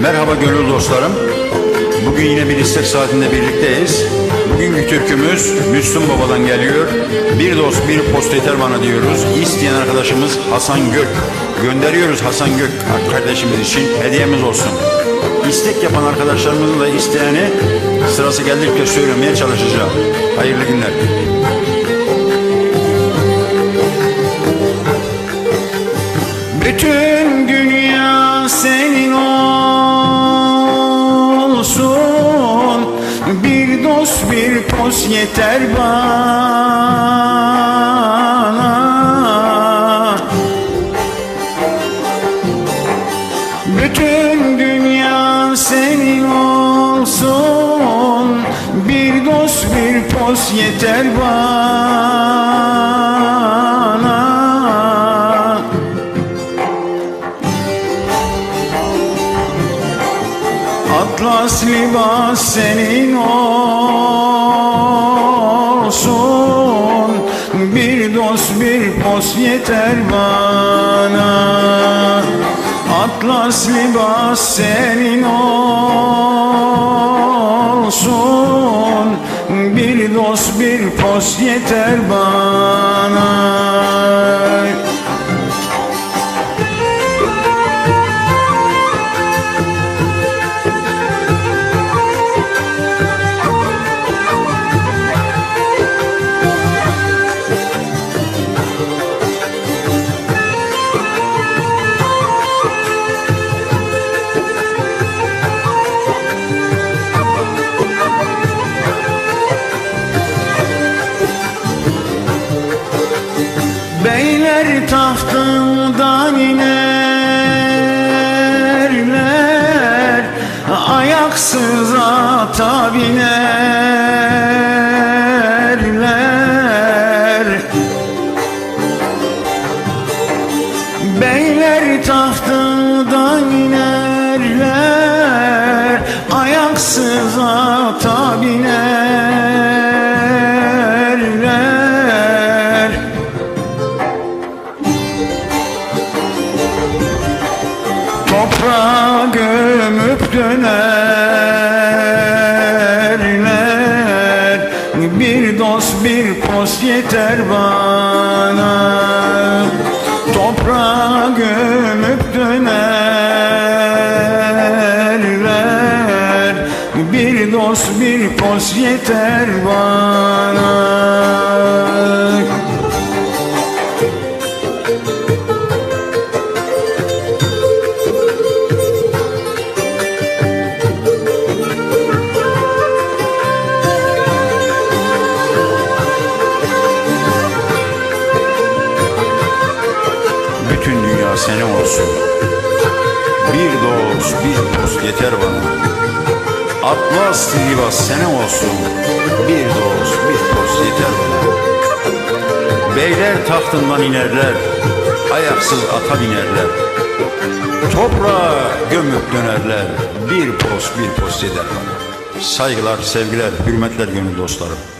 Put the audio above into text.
Merhaba gönül dostlarım. Bugün yine bir istek saatinde birlikteyiz. Bugünkü türkümüz Müslüm Baba'dan geliyor. Bir dost bir post yeter bana diyoruz. İsteyen arkadaşımız Hasan Gök. Gönderiyoruz Hasan Gök kardeşimiz için hediyemiz olsun. İstek yapan arkadaşlarımızın da isteyeni sırası geldikçe söylemeye çalışacağım. Hayırlı günler. Bütün Dost bir poz yeter bana. Bütün dünya senin olsun. Bir dost bir poz yeter bana Atlas libas senin olsun. Bir dost bir post yeter bana. Atlas libas senin olsun. Bir dost bir post yeter bana Beyler tahtından inerler Ayaksız ata binerler. Beyler tahtından inerler Ayaksız ata binerler gömüp dönerler. Bir dost bir post yeter bana. Toprağa gömüp dönerler. Bir dost bir post yeter bana dünya senin olsun. Bir dost, bir dost yeter bana. Atlas libas senin olsun. Bir dost, bir dost yeter bana. Beyler tahtından inerler, ayaksız ata binerler. Toprağa gömüp dönerler, bir post bir post yeter bana. Saygılar, sevgiler, hürmetler gönül dostlarım.